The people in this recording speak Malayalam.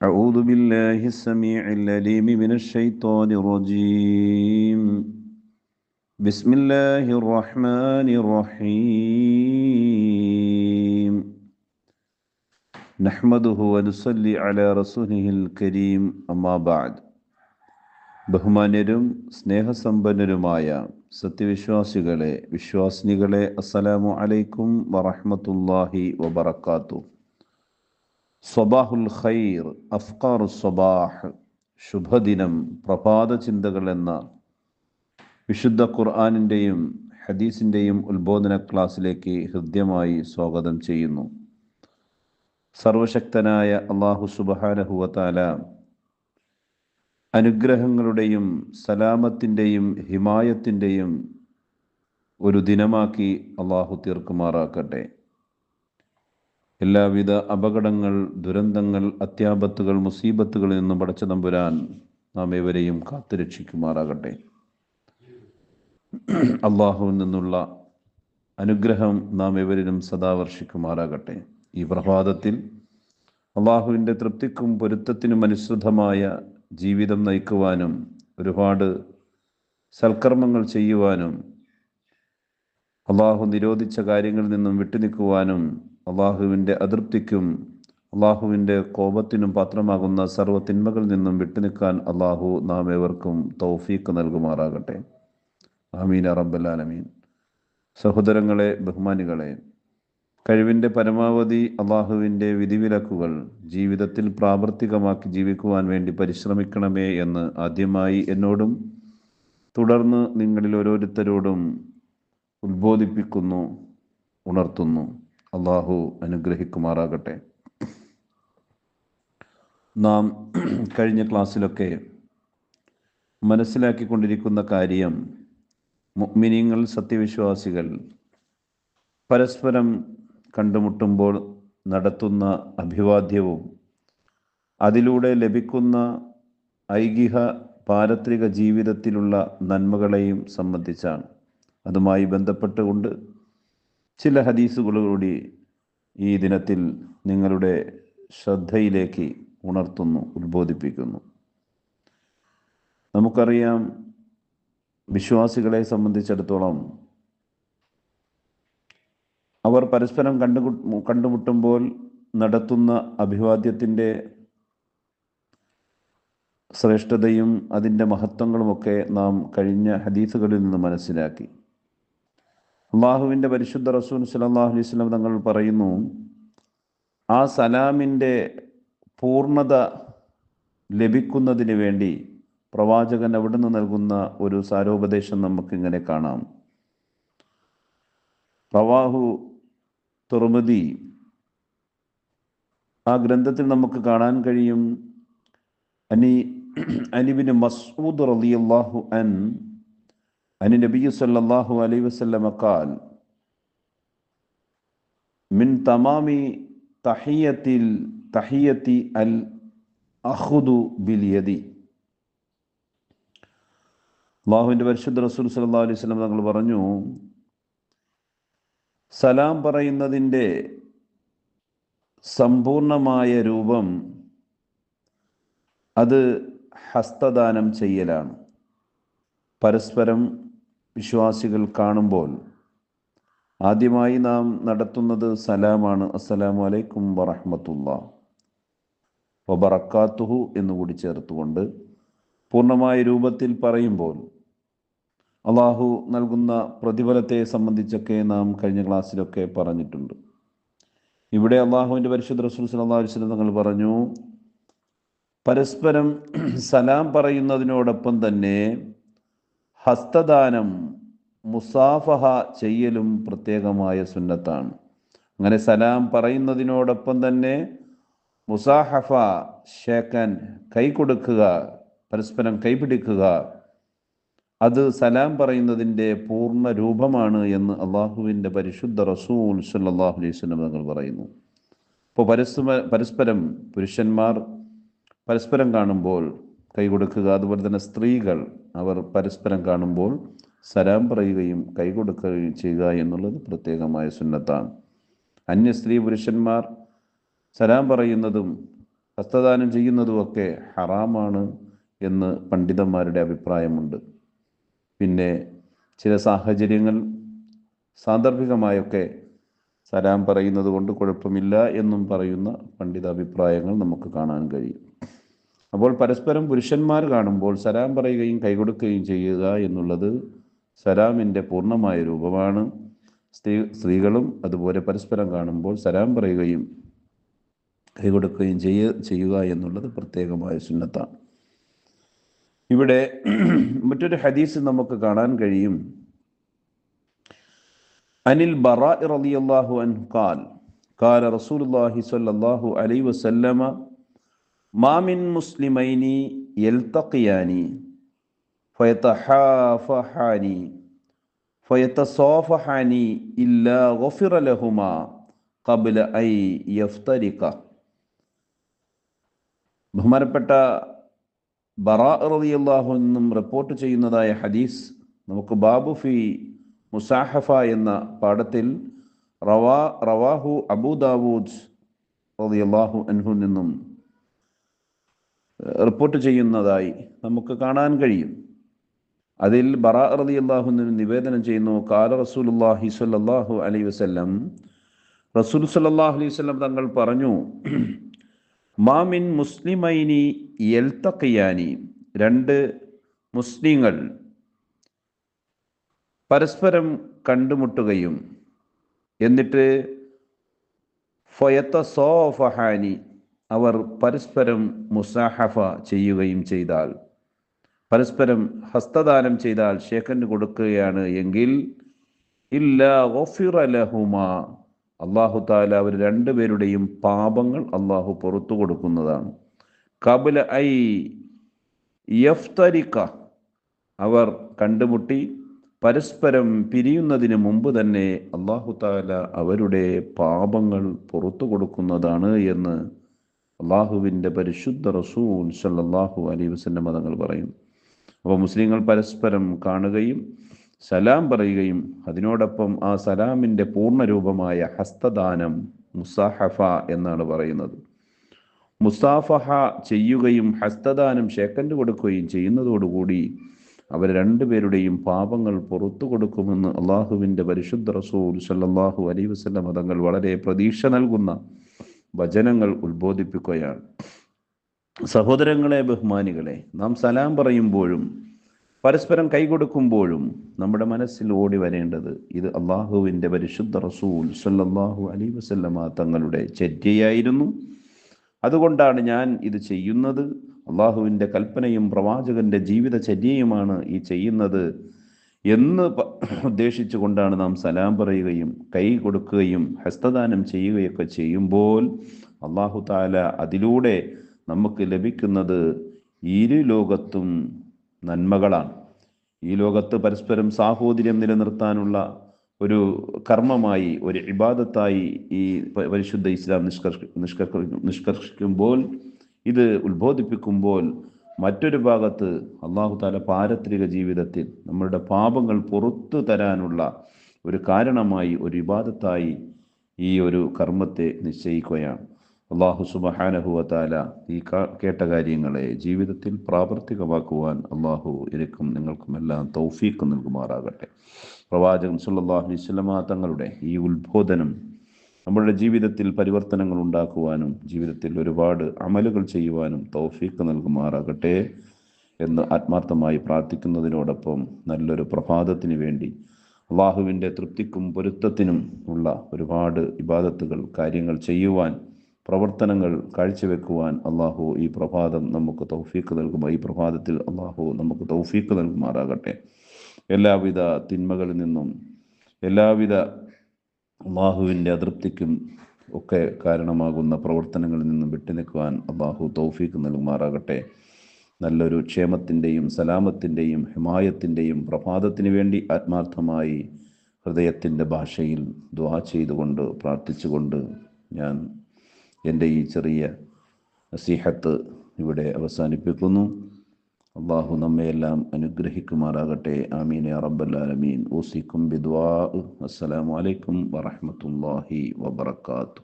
أعوذ بالله السميع العليم من الشيطان الرجيم بسم الله الرحمن الرحيم نحمده ونصلي على رسوله الكريم أما بعد ബഹുമാന്യരും സ്നേഹസമ്പന്നരുമായ സത്യവിശ്വാസികളെ വിശ്വാസിനികളെ അസ്സലാമു അലൈക്കും വറഹ്മത്തുള്ളാഹി വബറകാതുഹു സ്വബാഹുൽ ഖൈർ അഫ്കാർ സ്വബാഹ് ശുഭദിനം പ്രഭാത ചിന്തകൾ എന്ന വിശുദ്ധ ഖുർആാനിന്റെയും ഹദീസിന്റെയും ഉത്ബോധന ക്ലാസ്സിലേക്ക് ഹൃദ്യമായി സ്വാഗതം ചെയ്യുന്നു. സർവശക്തനായ അള്ളാഹു സുബഹാനഹുവത്താല അനുഗ്രഹങ്ങളുടെയും സലാമത്തിന്റെയും ഹിമായത്തിന്റെയും ഒരു ദിനമാക്കി അള്ളാഹു തീർക്കുമാറാക്കട്ടെ എല്ലാവിധ അപകടങ്ങൾ ദുരന്തങ്ങൾ അത്യാപത്തുകൾ മുസീബത്തുകളിൽ നിന്നും പടച്ച തമ്പുരാൻ നാം ഏവരെയും കാത്തുരക്ഷിക്കുമാറാകട്ടെ അള്ളാഹുവിൽ നിന്നുള്ള അനുഗ്രഹം നാം ഏവരിലും സദാ വർഷിക്കുമാറാകട്ടെ. ഈ പ്രഭാതത്തിൽ അള്ളാഹുവിന്റെ തൃപ്തിക്കും പൊരുത്തത്തിനും അനുസൃതമായ ജീവിതം നയിക്കുവാനും ഒരുപാട് സൽക്കർമ്മങ്ങൾ ചെയ്യുവാനും അള്ളാഹു നിരോധിച്ച കാര്യങ്ങളിൽ നിന്നും വിട്ടുനിൽക്കുവാനും അള്ളാഹുവിന്റെ അതൃപ്തിക്കും അള്ളാഹുവിന്റെ കോപത്തിനും പാത്രമാകുന്ന സർവ തിന്മകളിൽ നിന്നും വിട്ടുനിൽക്കാൻ അള്ളാഹു നാം ഏവർക്കും തൗഫീക്ക് നൽകുമാറാകട്ടെ. അമീൻ അറബലാലമീൻ സഹോദരങ്ങളെ ബഹുമാനികളെ കഴിവിന്റെ പരമാവധി അള്ളാഹുവിന്റെ വിധിവിലക്കുകൾ ജീവിതത്തിൽ പ്രാവർത്തികമാക്കി ജീവിക്കുവാൻ വേണ്ടി പരിശ്രമിക്കണമേ എന്ന് ആദ്യമായി എന്നോടും തുടർന്ന് നിങ്ങളിൽ ഓരോരുത്തരോടും ഉദ്ബോധിപ്പിക്കുന്നു ഉണർത്തുന്നു. അള്ളാഹു അനുഗ്രഹിക്കുമാറാകട്ടെ. നാം കഴിഞ്ഞ ക്ലാസ്സിലൊക്കെ മനസ്സിലാക്കിക്കൊണ്ടിരിക്കുന്ന കാര്യം മുഅ്മിനീങ്ങൾ സത്യവിശ്വാസികൾ പരസ്പരം കണ്ടുമുട്ടുമ്പോൾ നടത്തുന്ന അഭിവാദ്യവും അതിലൂടെ ലഭിക്കുന്ന ഐകിക പാരത്രിക ജീവിതത്തിലുള്ള നന്മകളെയും സംബന്ധിച്ചാണ്. അതുമായി ബന്ധപ്പെട്ടുകൊണ്ട് ചില ഹദീസുകളോടി ഈ ദിനത്തിൽ നിങ്ങളുടെ ശ്രദ്ധയിലേക്ക് ഉണർത്തുന്നു ഉത്ബോധിപ്പിക്കുന്നു. നമുക്കറിയാം വിശ്വാസികളെ സംബന്ധിച്ചിടത്തോളം അവർ പരസ്പരം കണ്ടു കണ്ടുമുട്ടുമ്പോൾ നടത്തുന്ന അഭിവാദ്യത്തിന്റെ ശ്രേഷ്ഠതയും അതിന്റെ മഹത്വങ്ങളുമൊക്കെ നാം കഴിഞ്ഞ ഹദീസുകളിൽ നിന്ന് മനസ്സിലാക്കി. അള്ളാഹുവിന്റെ പരിശുദ്ധ റസൂൽ സലാഹു അലൈഹി സ്വലം തങ്ങൾ പറയുന്നു ആ സലാമിന്റെ പൂർണത ലഭിക്കുന്നതിന് വേണ്ടി പ്രവാചകൻ അവിടുന്ന് നൽകുന്ന ഒരു സാരോപദേശം നമുക്കിങ്ങനെ കാണാം. റവാഹു തുറമതി ആ ഗ്രന്ഥത്തിൽ നമുക്ക് കാണാൻ കഴിയും അനി അനിബിന് മസൂദ് റളിയല്ലാഹു അൻ عن النبي صلى الله عليه وسلم قال من تمام تحية تحية الأخذ باليد അള്ളാഹുവിൻ്റെ പരിശുദ്ധ റസൂൽ സല്ലാ അലൈഹി സ്വലം തങ്ങൾ പറഞ്ഞു സലാം പറയുന്നതിൻ്റെ സമ്പൂർണമായ രൂപം അത് ഹസ്തദാനം ചെയ്യലാണ് പരസ്പരം വിശ്വാസികൾ കാണുമ്പോൾ ആദ്യമായി നാം നടത്തുന്നത് സലാമാണ്. അസ്സലാമു അലൈക്കും വറഹമത്തുള്ള. വബറക്കാത്തുഹു എന്നുകൂടി ചേർത്തുകൊണ്ട് പൂർണമായ രൂപത്തിൽ പറയുമ്പോൾ അള്ളാഹു നൽകുന്ന പ്രതിഫലത്തെ സംബന്ധിച്ചൊക്കെ നാം കഴിഞ്ഞ ക്ലാസ്സിലൊക്കെ പറഞ്ഞിട്ടുണ്ട്. ഇവിടെ അള്ളാഹുവിന്റെ പരിശുദ്ധ റസൂൽ സല്ലാ വസ്ലം തങ്ങൾ പറഞ്ഞു പരസ്പരം സലാം പറയുന്നതിനോടൊപ്പം തന്നെ ഹസ്തദാനം മുസാഫഹ ചെയ്യലും പ്രത്യേകമായ സുന്നത്താണ്. അങ്ങനെ സലാം പറയുന്നതിനോടൊപ്പം തന്നെ മുസാഹഫ ഷേക്കാൻ കൈ കൊടുക്കുക പരസ്പരം കൈപിടിക്കുക അത് സലാം പറയുന്നതിന്റെ പൂർണ രൂപമാണ് എന്ന് അള്ളാഹുവിന്റെ പരിശുദ്ധ റസൂൽ സല്ലാഹു അലൈഹി സ്വലം തങ്ങൾ പറയുന്നു. ഇപ്പോൾ പരസ്പര പരസ്പരം പുരുഷന്മാർ പരസ്പരം കാണുമ്പോൾ കൈ കൊടുക്കുക അതുപോലെ തന്നെ സ്ത്രീകൾ അവർ പരസ്പരം കാണുമ്പോൾ സലാം പറയുകയും കൈ കൊടുക്കുകയും ചെയ്യുക എന്നുള്ളത് പ്രത്യേകമായ സുന്നത്താണ്. അന്യ സ്ത്രീ പുരുഷന്മാർ സലാം പറയുന്നതും ഹസ്തദാനം ചെയ്യുന്നതുമൊക്കെ ഹറാമാണ് എന്ന് പണ്ഡിതന്മാരുടെ അഭിപ്രായമുണ്ട്. പിന്നെ ചില സാഹചര്യങ്ങൾ സാന്ദർഭികമായൊക്കെ സലാം പറയുന്നത് കൊണ്ട് കുഴപ്പമില്ല എന്നും പറയുന്ന പണ്ഡിതാഭിപ്രായങ്ങൾ നമുക്ക് കാണാൻ കഴിയും. അപ്പോൾ പരസ്പരം പുരുഷന്മാർ കാണുമ്പോൾ സലാം പറയുകയും കൈകൊടുക്കുകയും ചെയ്യുക എന്നുള്ളത് സലാമിന്റെ പൂർണമായ രൂപമാണ്. സ്ത്രീ സ്ത്രീകളും അതുപോലെ പരസ്പരം കാണുമ്പോൾ സലാം പറയുകയും കൈകൊടുക്കുകയും ചെയ്യ ചെയ്യുക എന്നുള്ളത് പ്രത്യേകമായ സുന്നത്താണ്. ഇവിടെ മറ്റൊരു ഹദീസ് നമുക്ക് കാണാൻ കഴിയും. അനിൽ ബറ റളിയല്ലാഹു അൻ ഖാൽ ഖാല റസൂലുള്ളാഹി സ്വല്ലല്ലാഹു അലൈഹി വസല്ലമ മാമിൻ മുസ്ലിമൈനി യൽത്തഖിയാനി ഫയത്തഹാഫഹാനി ഫയതസാഫഹാനി ഇല്ലാ ഗഫിറ ലഹുമാ കബില ഐ യഫ്തരിക. ബഹുമാനപ്പെട്ട ബറാ റളിയല്ലാഹു നിന്നും റിപ്പോർട്ട് ചെയ്യുന്നതായ ഹദീസ് നമുക്ക് ബാബു ഫി മുസാഹഫ എന്ന പാഠത്തിൽ റവാ റവാഹു അബൂദാവൂദ് റളിയല്ലാഹു അൻഹു നിന്നും റിപ്പോർട്ട് ചെയ്യുന്നതായി നമുക്ക് കാണാൻ കഴിയും. അതിൽ ബറാ റളിയല്ലാഹു നിന്ന് നിവേദനം ചെയ്യുന്നു കാല റസൂലുള്ളാഹി സ്വല്ലല്ലാഹു അലൈ വസ്ലം റസൂൽ സല്ലാഹു അലൈഹി വസ്ലം തങ്ങൾ പറഞ്ഞു മാമിൻ മുസ്ലിമൈനി എൽത്തക്കിയാനി രണ്ട് മുസ്ലിങ്ങൾ പരസ്പരം കണ്ടുമുട്ടുകയും എന്നിട്ട് ഫയത്ത സോഫഹാനി അവർ പരസ്പരം മുസാഹഫ ചെയ്യുകയും ചെയ്താൽ പരസ്പരം ഹസ്തദാനം ചെയ്താൽ ഷേഖന് കൊടുക്കുകയാണ് എങ്കിൽ ഇല്ല ലഹുമ. അള്ളാഹു താല അവർ രണ്ടുപേരുടെയും പാപങ്ങൾ അള്ളാഹു പുറത്തു കൊടുക്കുന്നതാണ്. കബല ഐ യഫ്തരിക്ക അവർ കണ്ടുമുട്ടി പരസ്പരം പിരിയുന്നതിന് മുമ്പ് തന്നെ അള്ളാഹു താല അവരുടെ പാപങ്ങൾ പുറത്തു കൊടുക്കുന്നതാണ് എന്ന് അള്ളാഹുവിന്റെ പരിശുദ്ധ റസൂൽ സല്ലാഹു അലൈ വസ്ലം മതങ്ങൾ പറയുന്നു അപ്പോൾ മുസ്ലിങ്ങൾ പരസ്പരം കാണുകയും സലാം പറയുകയും അതിനോടൊപ്പം ആ സലാമിന്റെ പൂർണരൂപമായ ഹസ്തദാനം മുസാഹഫ എന്നാണ് പറയുന്നത്. മുസ്താഫഹ ചെയ്യുകയും ഹസ്തദാനം ഷേക്കൻഡ് കൊടുക്കുകയും ചെയ്യുന്നതോടുകൂടി അവർ രണ്ടുപേരുടെയും പാപങ്ങൾ പുറത്തു കൊടുക്കുമെന്ന് അള്ളാഹുവിന്റെ പരിശുദ്ധ റസൂൽ സല്ലാഹു അലൈ വസ്ലം മതങ്ങൾ വളരെ പ്രതീക്ഷ നൽകുന്ന വചനങ്ങൾ ഉത്ബോധിപ്പിക്കുകയാണ്. സഹോദരങ്ങളെ ബഹുമാനികളെ നാം സലാം പറയുമ്പോഴും പരസ്പരം കൈകൊടുക്കുമ്പോഴും നമ്മുടെ മനസ്സിൽ ഓടി വരേണ്ടത് ഇത് അള്ളാഹുവിന്റെ പരിശുദ്ധ റസൂൽ സല്ലാഹു അലൈ വസല്ലമ തങ്ങളുടെ ചര്യയായിരുന്നു. അതുകൊണ്ടാണ് ഞാൻ ഇത് ചെയ്യുന്നത്. അള്ളാഹുവിന്റെ കൽപ്പനയും പ്രവാചകന്റെ ജീവിതചര്യയുമാണ് ഈ ചെയ്യുന്നത്. എന്ന് ഉദ്ദേശിച്ചുകൊണ്ടാണ് നാം സലാം പറയുകയും കൈ കൊടുക്കുകയും ഹസ്തദാനം ചെയ്യുകയൊക്കെ ചെയ്യുമ്പോൾ അള്ളാഹു താല അതിലൂടെ നമുക്ക് ലഭിക്കുന്നത് ഇരു ലോകത്തും നന്മകളാണ്. ഈ ലോകത്ത് പരസ്പരം സാഹോദര്യം നിലനിർത്താനുള്ള ഒരു കർമ്മമായി ഒരു ഇബാദത്തായി ഈ പരിശുദ്ധ ഇസ്ലാം നിഷ്കർഷ നിഷ്കർഷ നിഷ്കർഷിക്കുമ്പോൾ ഇത് ഉത്ബോധിപ്പിക്കുമ്പോൾ മറ്റൊരു ഭാഗത്ത് അള്ളാഹു താല പാരത്രിക ജീവിതത്തിൽ നമ്മളുടെ പാപങ്ങൾ പുറത്തു തരാനുള്ള ഒരു കാരണമായി ഒരു വിവാദത്തായി ഈ ഒരു കർമ്മത്തെ നിശ്ചയിക്കുകയാണ്. അള്ളാഹു സുബഹാനഹുവത്താല ഈ കേട്ട കാര്യങ്ങളെ ജീവിതത്തിൽ പ്രാവർത്തികമാക്കുവാൻ അള്ളാഹു എനിക്കും നിങ്ങൾക്കും എല്ലാം തൗഫീക്ക് നൽകുമാറാകട്ടെ. പ്രവാചകൻ സുല്ലാഹു അലൈവല്ലമ തങ്ങളുടെ ഈ ഉത്ബോധനം നമ്മുടെ ജീവിതത്തിൽ പരിവർത്തനങ്ങൾ ഉണ്ടാക്കുവാനും ജീവിതത്തിൽ ഒരുപാട് അമലുകൾ ചെയ്യുവാനും തൗഫീക്ക് നൽകുമാറാകട്ടെ എന്ന് ആത്മാർത്ഥമായി പ്രാർത്ഥിക്കുന്നതിനോടൊപ്പം നല്ലൊരു പ്രഭാതത്തിന് വേണ്ടി അള്ളാഹുവിന്റെ തൃപ്തിക്കും പൊരുത്തത്തിനും ഉള്ള ഒരുപാട് ഇബാദത്തുകൾ കാര്യങ്ങൾ ചെയ്യുവാൻ പ്രവർത്തനങ്ങൾ കാഴ്ചവെക്കുവാൻ അള്ളാഹു ഈ പ്രഭാതം നമുക്ക് തൗഫീക്ക് നൽകും. ഈ പ്രഭാതത്തിൽ അള്ളാഹു നമുക്ക് തൗഫീക്ക് നൽകുമാറാകട്ടെ. എല്ലാവിധ തിന്മകളിൽ നിന്നും എല്ലാവിധ അള്ളാഹുവിന്റെ അതൃപ്തിക്കും ഒക്കെ കാരണമാകുന്ന പ്രവർത്തനങ്ങളിൽ നിന്നും വിട്ടുനിൽക്കുവാൻ അള്ളാഹു തൗഫീക്ക് നൽകുമാറാകട്ടെ. നല്ലൊരു ക്ഷേമത്തിന്റെയും സലാമത്തിന്റെയും ഹിമായത്തിന്റെയും പ്രഭാതത്തിന് വേണ്ടി ആത്മാർത്ഥമായി ഹൃദയത്തിന്റെ ഭാഷയിൽ ദ്വാ ചെയ്തുകൊണ്ട് പ്രാർത്ഥിച്ചുകൊണ്ട് ഞാൻ എന്റെ ഈ ചെറിയ നസീഹത്ത് ഇവിടെ അവസാനിപ്പിക്കുന്നു. അള്ളാഹു നമ്മയെല്ലാം അനുഗ്രഹിക്കുമാറാകട്ടെ. ആമീൻ റബ്ബല്ലാലമീൻ ഓസിക്കും ബിദ്വാ അസ്സലാമു അലൈക്കും വബർക്കാത്തു